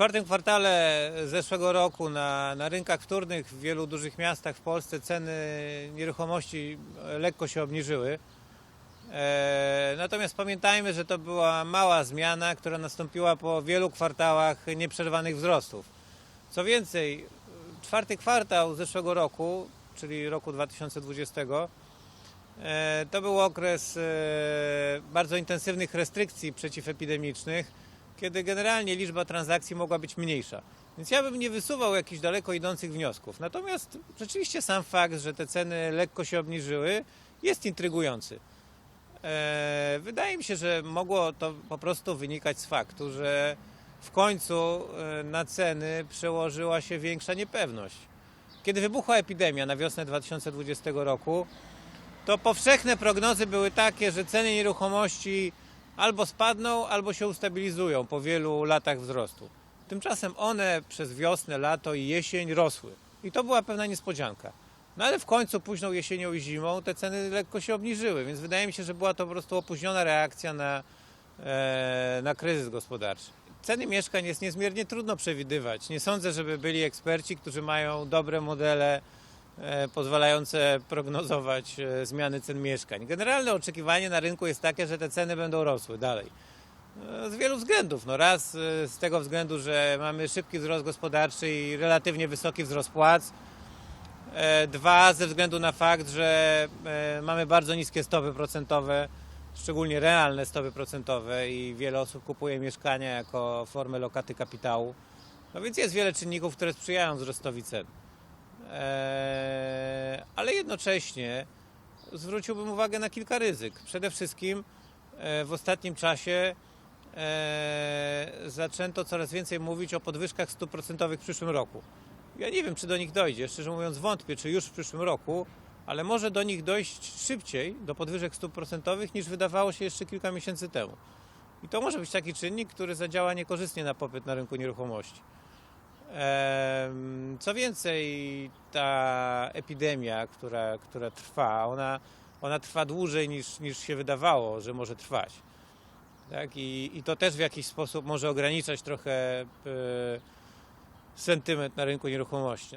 czwartym kwartale zeszłego roku na, na rynkach wtórnych w wielu dużych miastach w Polsce ceny nieruchomości lekko się obniżyły. E, natomiast pamiętajmy, że to była mała zmiana, która nastąpiła po wielu kwartałach nieprzerwanych wzrostów. Co więcej, czwarty kwartał zeszłego roku, czyli roku 2020, e, to był okres e, bardzo intensywnych restrykcji przeciwepidemicznych, kiedy generalnie liczba transakcji mogła być mniejsza. Więc ja bym nie wysuwał jakichś daleko idących wniosków. Natomiast rzeczywiście sam fakt, że te ceny lekko się obniżyły, jest intrygujący. E, Wydaje mi się, że mogło to po prostu wynikać z faktu, że w końcu e, na ceny przełożyła się większa niepewność. Kiedy wybuchła epidemia na wiosnę 2020 roku, to powszechne prognozy były takie, że ceny nieruchomości albo spadną, albo się ustabilizują po wielu latach wzrostu. Tymczasem one przez wiosnę, lato i jesień rosły. I to była pewna niespodzianka. No ale w końcu późną jesienią i zimą te ceny lekko się obniżyły, więc wydaje mi się, że była to po prostu opóźniona reakcja na, e, na kryzys gospodarczy. Ceny mieszkań jest niezmiernie trudno przewidywać. Nie sądzę, żeby byli eksperci, którzy mają dobre modele pozwalające prognozować e, zmiany cen mieszkań. Generalne oczekiwanie na rynku jest takie, że te ceny będą rosły dalej. E, Z wielu względów. No raz e, z tego względu, że mamy szybki wzrost gospodarczy i relatywnie wysoki wzrost płac. E, Dwa, ze względu na fakt, że e, mamy bardzo niskie stopy procentowe, szczególnie realne stopy procentowe i wiele osób kupuje mieszkania jako formę lokaty kapitału. No więc jest wiele czynników, które sprzyjają wzrostowi cen. E, Ale jednocześnie zwróciłbym uwagę na kilka ryzyk. Przede wszystkim e, w ostatnim czasie e, zaczęto coraz więcej mówić o podwyżkach stóp procentowych w przyszłym roku. Ja nie wiem, czy do nich dojdzie. Szczerze mówiąc, wątpię, czy już w przyszłym roku, ale może do nich dojść szybciej, do podwyżek stóp procentowych, niż wydawało się jeszcze kilka miesięcy temu. I to może być taki czynnik, który zadziała niekorzystnie na popyt na rynku nieruchomości. Co więcej, ta epidemia, która, która trwa, ona, ona trwa dłużej niż, niż się wydawało, że może trwać. Tak? I, I to też w jakiś sposób może ograniczać trochę e, sentyment na rynku nieruchomości.